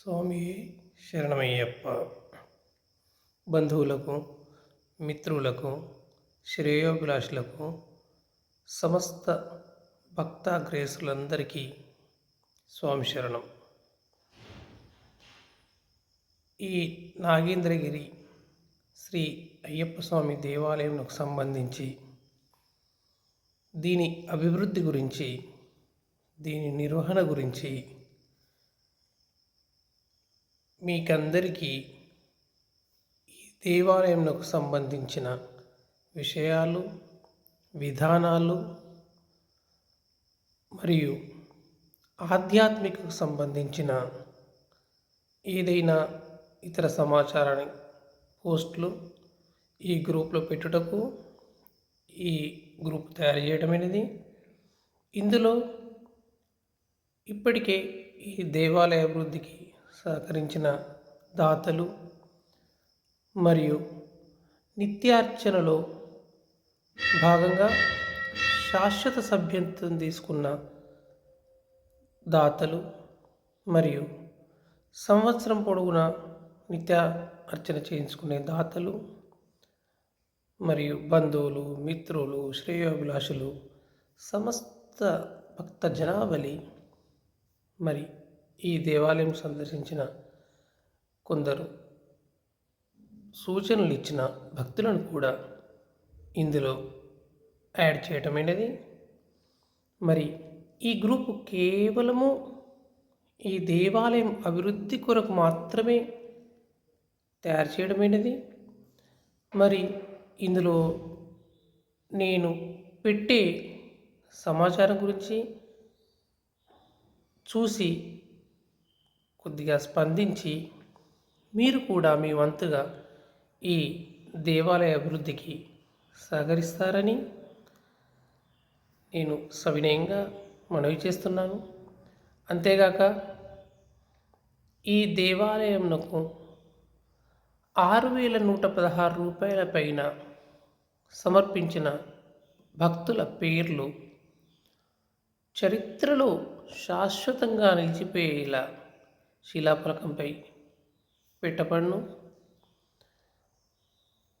స్వామి శరణమయ్యప్ప. బంధువులకు మిత్రులకు శ్రేయోభిలాషులకు సమస్త భక్తాగ్రేసులందరికీ స్వామి శరణం. ఈ నాగేంద్రగిరి శ్రీ అయ్యప్ప స్వామి దేవాలయంకు సంబంధించి దీని అభివృద్ధి గురించి దీని నిర్వహణ గురించి మీకందరికీ ఈ దేవాలయంకు సంబంధించిన విషయాలు విధానాలు మరియు ఆధ్యాత్మికకు సంబంధించిన ఏదైనా ఇతర సమాచారాన్ని పోస్టులు ఈ గ్రూప్లో పెట్టుటకు ఈ గ్రూప్ తయారు చేయడమైనది ఇందులో ఇప్పటికే ఈ దేవాలయ అభివృద్ధికి సహకరించిన దాతలు మరియు నిత్యార్చనలో భాగంగా శాశ్వత సభ్యత్వం తీసుకున్న దాతలు మరియు సంవత్సరం పొడవునా నిత్య అర్చన చేయించుకునే దాతలు మరియు బంధువులు మిత్రులు శ్రేయోభిలాషులు సమస్త భక్త జనావళి మరి ఈ దేవాలయం సందర్శించిన కొందరు సూచనలు ఇచ్చిన భక్తులను కూడా ఇందులో యాడ్ చేయటమైనది మరి ఈ గ్రూపు కేవలము ఈ దేవాలయం అభివృద్ధి కొరకు మాత్రమే తయారు చేయడమైనది మరి ఇందులో నేను పెట్టే సమాచారం గురించి చూసి కొద్దిగా స్పందించి మీరు కూడా మీ వంతుగా ఈ దేవాలయ అభివృద్ధికి సహకరిస్తారని నేను సవినయంగా మనవి చేస్తున్నాను. అంతేగాక ఈ దేవాలయంకు ఆరు వేల నూట పదహారు రూపాయల పైన సమర్పించిన భక్తుల పేర్లు చరిత్రలో శాశ్వతంగా నిలిచిపోయేలా శిలాఫలకంపై పెట్టబడును.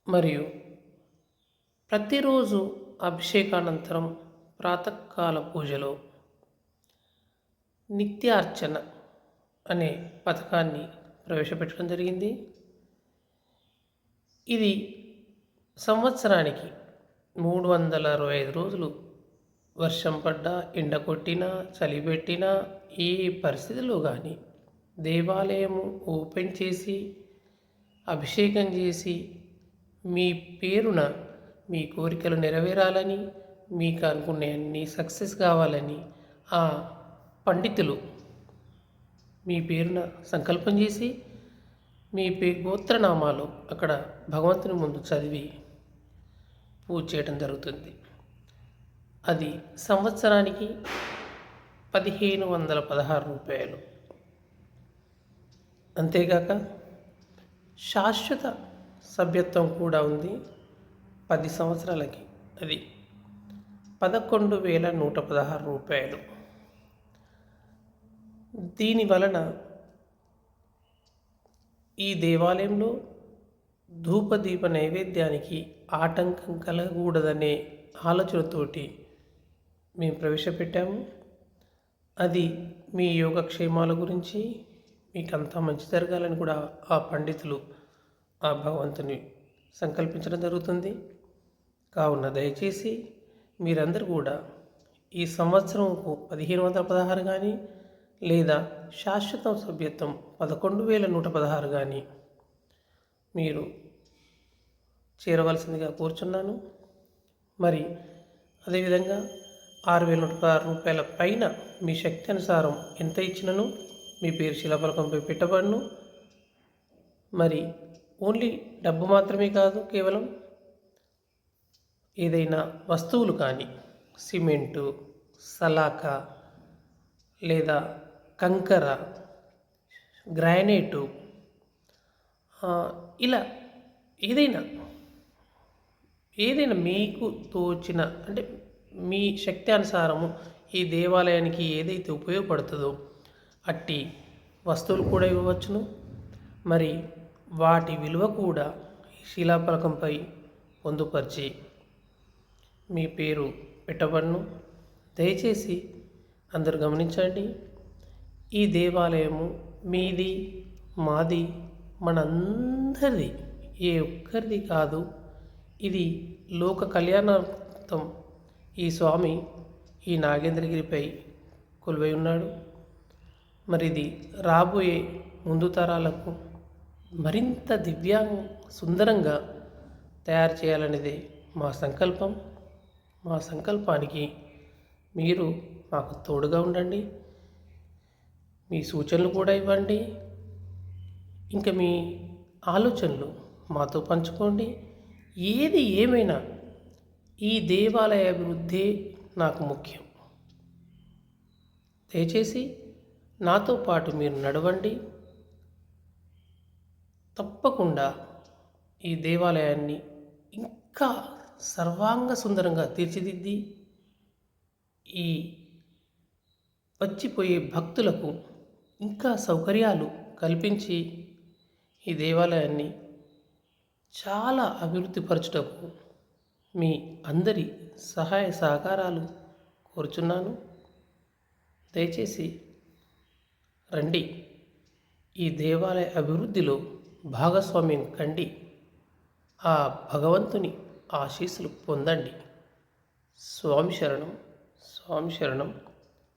మరియు ప్రతిరోజు అభిషేకానంతరం ప్రాతకాల పూజలో నిత్యార్చన అనే పథకాన్ని ప్రవేశపెట్టడం జరిగింది. ఇది సంవత్సరానికి మూడు వందల అరవై ఐదు రోజులు వర్షం పడ్డా ఎండ కొట్టినా చలి పెట్టినా ఏ పరిస్థితిలో కానీ దేవాలయము ఓపెన్ చేసి అభిషేకం చేసి మీ పేరున మీ కోరికలు నెరవేరాలని మీకు అనుకునే అన్ని సక్సెస్ కావాలని ఆ పండితులు మీ పేరున సంకల్పం చేసి మీ పే గోత్రనామాలు అక్కడ భగవంతుని ముందు చదివి పూజ చేయడం జరుగుతుంది. అది సంవత్సరానికి పదిహేను వందల పదహారు రూపాయలు. అంతేగాక శాశ్వత సభ్యత్వం కూడా ఉంది పది సంవత్సరాలకి. అది పదకొండు వేల నూట పదహారు రూపాయలు. దీని వలన ఈ దేవాలయంలో ధూపదీప నైవేద్యానికి ఆటంకం కలగకూడదనే ఆలోచనతోటి మేము ప్రవేశపెట్టాము. అది మీ యోగక్షేమాల గురించి మీకంతా మంచి జరగాలని కూడా ఆ పండితులు ఆ భగవంతుని సంకల్పించడం జరుగుతుంది. కావున దయచేసి మీరందరూ కూడా ఈ సంవత్సరంకు పదిహేను వందల పదహారు కానీ లేదా శాశ్వత సభ్యత్వం పదకొండు వేల నూట పదహారు కానీ మీరు చేరవలసిందిగా కోరుచున్నాను. మరి అదేవిధంగా ఆరు వేల నూట పదహారు రూపాయల పైన మీ శక్తి అనుసారం ఎంత ఇచ్చినను మీ పేరు శిలాఫలకంపై పెట్టబడును. మరి ఓన్లీ డబ్బు మాత్రమే కాదు కేవలం ఏదైనా వస్తువులు కానీ సిమెంటు సలాక లేదా కంకర గ్రానైటు ఇలా ఏదైనా ఏదైనా మీకు తోచిన అంటే మీ శక్తి అనుసారము ఈ దేవాలయానికి ఏదైతే ఉపయోగపడుతుందో అట్టి వస్తువులు కూడా ఇవ్వవచ్చును. మరి వాటి విలువ కూడా ఈ శిలాఫలకంపై పొందుపరిచి మీ పేరు పెట్టబడును. దయచేసి అందరు గమనించండి. ఈ దేవాలయము మీది మాది మనందరిది ఏ ఒక్కరిది కాదు. ఇది లోక కళ్యాణార్థం. ఈ స్వామి ఈ నాగేంద్రగిరిపై కొలువై ఉన్నాడు. మరి ఇది రాబోయే ముందు తరాలకు మరింత దివ్యా సుందరంగా తయారు చేయాలనేది మా సంకల్పం. మా సంకల్పానికి మీరు మాకు తోడుగా ఉండండి. మీ సూచనలు కూడా ఇవ్వండి. ఇంకా మీ ఆలోచనలు మాతో పంచుకోండి. ఏది ఏమైనా ఈ దేవాలయ అభివృద్ధి నాకు ముఖ్యం. దయచేసి నాతో పాటు మీరు నడవండి. తప్పకుండా ఈ దేవాలయాన్ని ఇంకా సర్వాంగ సుందరంగా తీర్చిదిద్ది. ఈ వచ్చిపోయే భక్తులకు ఇంకా సౌకర్యాలు కల్పించి ఈ దేవాలయాన్ని చాలా అభివృద్ధి పరచుటకు మీ అందరి సహాయ సహకారాలు కోరుచున్నాను. దయచేసి రండి. ఈ దేవాలయ అభివృద్ధిలో భాగస్వామ్యం కండి. ఆ భగవంతుని ఆశీస్సులు పొందండి. స్వామి శరణం స్వామి శరణం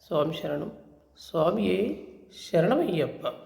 స్వామి శరణం స్వామియే శరణమయ్యప్ప.